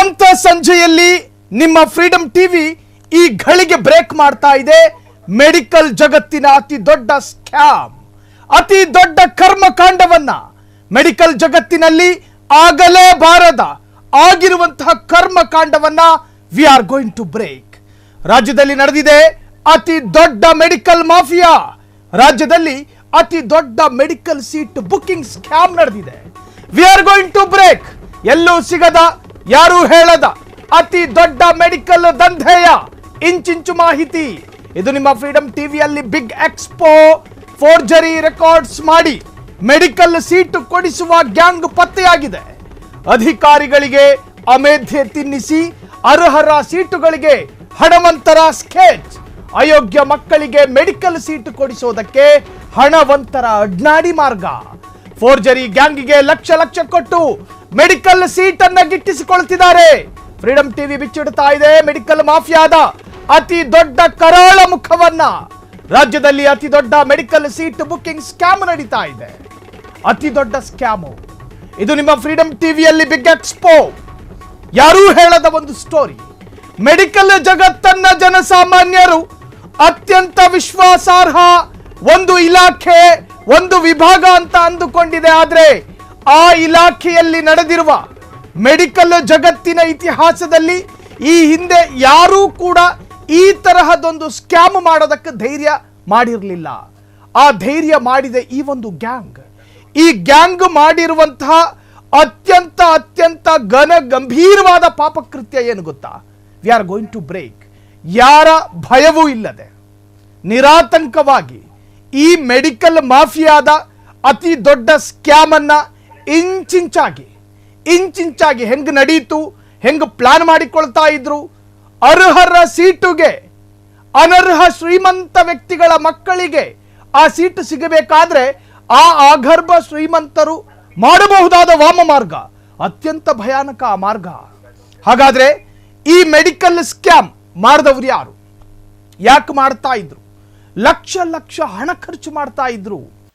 ಶಾಂತ ಸಂಜೆಯಲ್ಲಿ ನಿಮ್ಮ freedom TV ಈ ಘಳಿಗೆ break ಮಾಡ್ತಾ ಇದೆ. ಮೆಡಿಕಲ್ ಜಗತ್ತಿನ ಅತಿ ದೊಡ್ಡ ಸ್ಕ್ಯಾಮ್ ಅತಿ ದೊಡ್ಡ ಕರ್ಮಕಾಂಡವನ್ನ ಮೆಡಿಕಲ್ ಜಗತ್ತಿನಲ್ಲಿ ಆಗಲೇಬಾರದ ಆಗಿರುವಂತಹ ಕರ್ಮಕಾಂಡವನ್ನ we are going to break ರಾಜ್ಯದಲ್ಲಿ ನಡೆದಿದೆ ಅತಿ ದೊಡ್ಡ ಮೆಡಿಕಲ್ ಮಾಫಿಯಾ ರಾಜ್ಯದಲ್ಲಿ ಅತಿ ದೊಡ್ಡ ಮೆಡಿಕಲ್ ಸೀಟ್ ಬುಕಿಂಗ್ ಸ್ಕ್ಯಾಮ್ ನಡೆದಿದೆ. We are going to break ಎಲ್ಲೂ ಸಿಗದ ಯಾರೂ ಹೇಳದ ಅತಿ ದೊಡ್ಡ ಮೆಡಿಕಲ್ ದಂಧೆಯ ಇಂಚಿಂಚು ಮಾಹಿತಿ. ಇದು ನಿಮ್ಮ ಫ್ರೀಡಂ ಟಿವಿಯಲ್ಲಿ ಬಿಗ್ ಎಕ್ಸ್ಪೋ ಫೋರ್ಜರಿ ರೆಕಾರ್ಡ್ಸ್ ಮಾಡಿ ಮೆಡಿಕಲ್ ಸೀಟ್ ಕೊಡಿಸುವ ಗ್ಯಾಂಗ್ ಪತ್ತೆಯಾಗಿದೆ. ಅಧಿಕಾರಿಗಳಿಗೆ ಅಮೇಧ್ಯೆ ತಿನ್ನಿಸಿ ಅರ್ಹರ ಸೀಟುಗಳಿಗೆ ಹಣವಂತರ ಸ್ಕೆಚ್. ಅಯೋಗ್ಯ ಮಕ್ಕಳಿಗೆ ಮೆಡಿಕಲ್ ಸೀಟ್ ಕೊಡಿಸೋದಕ್ಕೆ ಹಣವಂತರ ಅಡ್ನಾಡಿ ಮಾರ್ಗ. ಫೋರ್ಜರಿ ಗ್ಯಾಂಗಿಗೆ ಲಕ್ಷ ಲಕ್ಷ ಕೊಟ್ಟು ಮೆಡಿಕಲ್ ಸೀಟ್ ಅನ್ನ ಗಿಟ್ಟಿಸಿಕೊಳ್ತಿದ್ದಾರೆ. ಫ್ರೀಡಂ ಟಿವಿ ಬಿಚ್ಚಿಡ್ತಾ ಇದೆ ಮೆಡಿಕಲ್ ಮಾಫಿಯಾದ ಅತಿ ದೊಡ್ಡ ಕರಾಳ ಮುಖವನ್ನ. ರಾಜ್ಯದಲ್ಲಿ ಅತಿ ದೊಡ್ಡ ಮೆಡಿಕಲ್ ಸೀಟ್ ಬುಕಿಂಗ್ ಸ್ಕ್ಯಾಮ್ ನಡೀತಾ ಇದೆ. ಅತಿ ದೊಡ್ಡ ಸ್ಕ್ಯಾಮು. ಇದು ನಿಮ್ಮ ಫ್ರೀಡಂ ಟಿವಿಯಲ್ಲಿ ಬಿಗ್ ಎಕ್ಸ್ಪೋ. ಯಾರೂ ಹೇಳದ ಒಂದು ಸ್ಟೋರಿ. ಮೆಡಿಕಲ್ ಜಗತ್ತನ್ನ ಜನಸಾಮಾನ್ಯರು ಅತ್ಯಂತ ವಿಶ್ವಾಸಾರ್ಹ ಒಂದು ಇಲಾಖೆ, ಒಂದು ವಿಭಾಗ ಅಂತ ಅಂದುಕೊಂಡಿದೆ. ಆದ್ರೆ ಆ ಇಲಾಖೆಯಲ್ಲಿ ನಡೆದಿರುವ ಮೆಡಿಕಲ್ ಜಗತ್ತಿನ ಇತಿಹಾಸದಲ್ಲಿ ಈ ಹಿಂದೆ ಯಾರೂ ಕೂಡ ಈ ತರಹದೊಂದು ಸ್ಕ್ಯಾಮ್ ಮಾಡೋದಕ್ಕೆ ಧೈರ್ಯ ಮಾಡಿರಲಿಲ್ಲ. ಆ ಧೈರ್ಯ ಮಾಡಿದೆ ಈ ಒಂದು ಗ್ಯಾಂಗ್. ಈ ಗ್ಯಾಂಗ್ ಮಾಡಿರುವಂತಹ ಅತ್ಯಂತ ಅತ್ಯಂತ ಘನ, ಗಂಭೀರವಾದ ಪಾಪಕೃತ್ಯ ಏನು ಗೊತ್ತಾ? We are going to break ಯಾರ ಭಯವೂ ಇಲ್ಲದೆ, ನಿರಾತಂಕವಾಗಿ ಈ ಮೆಡಿಕಲ್ ಮಾಫಿಯಾದ ಅತಿ ದೊಡ್ಡ ಸ್ಕ್ಯಾಮನ್ನು ಇಂಚಿಂಚಾಗಿ ಇಂಚಿಂಚಾಗಿ ಹೆಂಗ್ ನಡೀತು, ಹೆಂಗ್ ಪ್ಲಾನ್ ಮಾಡಿಕೊಳ್ತಾ ಇದ್ರು, ಅರ್ಹರ ಸೀಟುಗೆ, ಅನರ್ಹ ಶ್ರೀಮಂತ ವ್ಯಕ್ತಿಗಳ ಮಕ್ಕಳಿಗೆ ಆ ಸೀಟು ಸಿಗಬೇಕಾದ್ರೆ ಆ ಆಗರ್ಭ ಶ್ರೀಮಂತರು ಮಾಡಬಹುದಾದ ವಾಮ ಮಾರ್ಗ, ಅತ್ಯಂತ ಭಯಾನಕ ಆ ಮಾರ್ಗ. ಹಾಗಾದ್ರೆ ಈ ಮೆಡಿಕಲ್ ಸ್ಕ್ಯಾಮ್ ಮಾಡಿದವರು ಯಾರು? ಯಾಕೆ ಮಾಡ್ತಾ ಇದ್ರು? ಲಕ್ಷ ಲಕ್ಷ ಹಣ ಖರ್ಚು ಮಾಡ್ತಾ ಇದ್ರು.